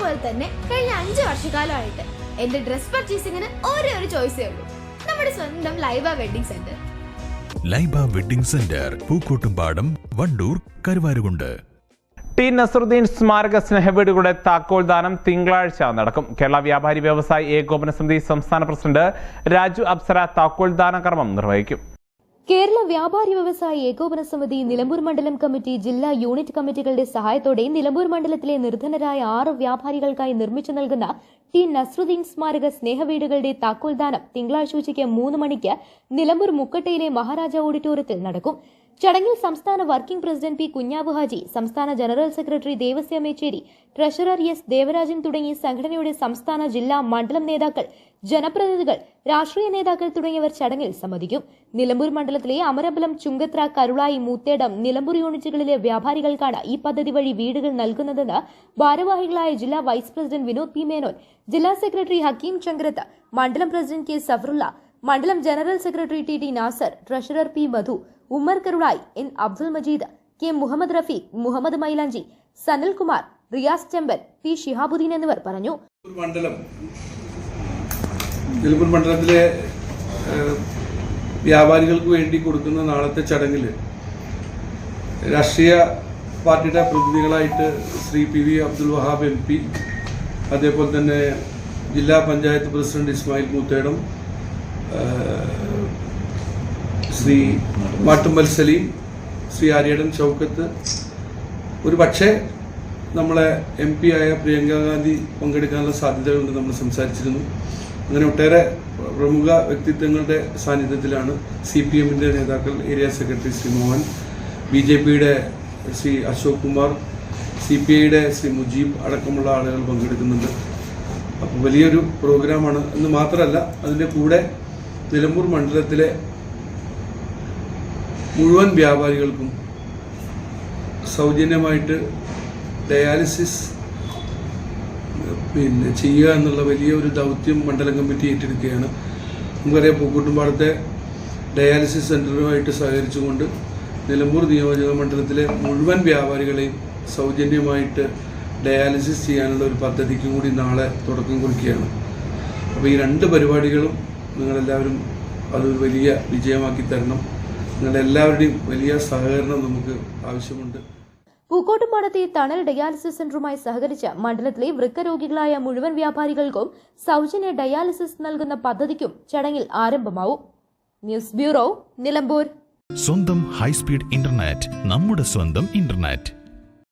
പോലെ തന്നെ കഴിഞ്ഞ അഞ്ചു വർഷക്കാലമായിട്ട് എന്റെ ഡ്രസ് പർച്ചേസിംഗിന് ഒരേ ഒരു ചോയ്സേ ഉള്ളൂ. നമ്മുടെ സ്വന്തം Laiba wedding centre. Laiba wedding centre Pookkottumpadam Wandoor Karuvarakundu. T Nasaruddin സ്മാരക സ്നേഹവീടുകളുടെ താക്കോൽ ദാനം തിങ്കളാഴ്ച നടക്കും. കേരള വ്യാപാരി വ്യവസായി ഏകോപന സമിതി സംസ്ഥാന പ്രസിഡന്റ് രാജു അപ്സര താക്കോൽ ദാന കർമ്മം നിർവഹിക്കും. കേരള വ്യാപാരി വ്യവസായി ഏകോപന സമിതി നിലമ്പൂർ മണ്ഡലം കമ്മിറ്റി ജില്ലാ യൂണിറ്റ് കമ്മിറ്റികളുടെ സഹായത്തോടെ നിലമ്പൂർ മണ്ഡലത്തിലെ നിർധനരായ ആറ് വ്യാപാരികൾക്കായി നിർമ്മിച്ചു നൽകുന്ന ടി നസ്രുദ്ദീൻ സ്മാരക സ്നേഹവീടുകളുടെ താക്കോൽദാനം തിങ്കളാഴ്ച ഉച്ചയ്ക്ക് മൂന്ന് മണിക്ക് നിലമ്പൂർ മുക്കട്ടയിലെ മഹാരാജ ഓഡിറ്റോറിയത്തിൽ നടക്കും. ചടങ്ങിൽ സംസ്ഥാന working president P Kunhabu Haji സംസ്ഥാന general secretary Devasya Mecheri treasurer S Devarajan തുടങ്ങി സംഘടനയുടെ സംസ്ഥാന ജില്ലാ മണ്ഡലം നേതാക്കൾ ജനപ്രതിനിധികൾ രാഷ്ട്രീയ നേതാക്കൾ തുടങ്ങിയവർ ചടങ്ങിൽ സംബന്ധിക്കും. നിലമ്പൂർ മണ്ഡലത്തിലെ അമരബലം ചുങ്കത്ര കരുളായി മൂത്തേടം നിലമ്പൂർ യൂണിറ്റുകളിലെ വ്യാപാരികൾക്കാണ് ഈ പദ്ധതി വഴി വീടുകൾ നൽകുന്നതെന്ന് ഭാരവാഹികളായ ജില്ലാ vice president Vinod P Menon ജില്ലാ സെക്രട്ടറി ഹക്കീം ചങ്കരത്ത് മണ്ഡലം പ്രസിഡന്റ് കെ സഫറുള്ള മണ്ഡലം general secretary T T Nasar treasurer P Madhu Ummer Karulai N Abdul Majeed K Muhammad Rafeeq Muhammad Mylanchi Sanalkumar Riyas Chemban P Shihabuddeen എന്നിവർ പറഞ്ഞു. മണ്ഡലം. മണ്ഡലത്തിലെ വ്യാപാരികൾക്ക് വേണ്ടി കൊടുക്കുന്ന നാളത്തെ ചടങ്ങിൽ രാഷ്ട്രീയ പാർട്ടിയുടെ പ്രതിനിധികളായിട്ട് Shri P V Abdul Wahab M P അതേപോലെ തന്നെ ജില്ലാ പഞ്ചായത്ത് പ്രസിഡന്റ് ഇസ്മായിൽ മൂത്തേടം ശ്രീ മാട്ടുമ്പൽ സലീം ശ്രീ ആര്യടൻ ചൗക്കത്ത്. ഒരു പക്ഷേ നമ്മളെ എം പി ആയ പ്രിയങ്ക ഗാന്ധി പങ്കെടുക്കാനുള്ള സാധ്യതകളുണ്ട് നമ്മൾ സംസാരിച്ചിരുന്നു. അങ്ങനെ ഒട്ടേറെ പ്രമുഖ വ്യക്തിത്വങ്ങളുടെ സാന്നിധ്യത്തിലാണ് സി പി എമ്മിന്റെ നേതാക്കൾ area secretary Shri Mohan B J പിയുടെ ശ്രീ അശോക് കുമാർ സി പി ഐയുടെ ശ്രീ മുജീബ് അടക്കമുള്ള ആളുകൾ പങ്കെടുക്കുന്നുണ്ട്. അപ്പോൾ വലിയൊരു പ്രോഗ്രാമാണ്. എന്ന് മാത്രമല്ല അതിന്റെ കൂടെ നിലമ്പൂർ മണ്ഡലത്തിലെ മുഴുവൻ വ്യാപാരികൾക്കും സൗജന്യമായിട്ട് ഡയാലിസിസ് പിന്നെ ചെയ്യുക എന്നുള്ള വലിയ ഒരു ദൗത്യം മണ്ഡലം കമ്മിറ്റി ഏറ്റെടുക്കുകയാണ്. നമുക്കറിയാം പൂക്കുട്ടുംപാടത്തെ ഡയാലിസിസ് സെന്ററുമായിട്ട് സഹകരിച്ചുകൊണ്ട് നിലമ്പൂർ നിയോജക മണ്ഡലത്തിലെ മുഴുവൻ വ്യാപാരികളെയും സൗജന്യമായിട്ട് ഡയാലിസിസ് ചെയ്യാനുള്ള ഒരു പദ്ധതിക്കും കൂടി നാളെ തുടക്കം കുറിക്കുകയാണ്. അപ്പോൾ ഈ രണ്ട് പരിപാടികളും നിങ്ങളെല്ലാവരും അതൊരു വലിയ വിജയമാക്കി തരണം. നിങ്ങളുടെ എല്ലാവരുടെയും വലിയ സഹകരണം നമുക്ക് ആവശ്യമുണ്ട്. പൂക്കോട്ടുംപാടത്തെ തണൽ ഡയാലിസിസ് സെന്ററുമായി സഹകരിച്ച് മണ്ഡലത്തിലെ വൃക്കരോഗികളായ മുഴുവൻ വ്യാപാരികൾക്കും സൗജന്യ ഡയാലിസിസ് നൽകുന്ന പദ്ധതിക്കും ചടങ്ങിൽ ആരംഭമാവും. News bureau Nilambur. സ്വന്തം ഹൈസ്പീഡ് ഇന്റർനെറ്റ് നമ്മുടെ സ്വന്തം ഇന്റർനെറ്റ്.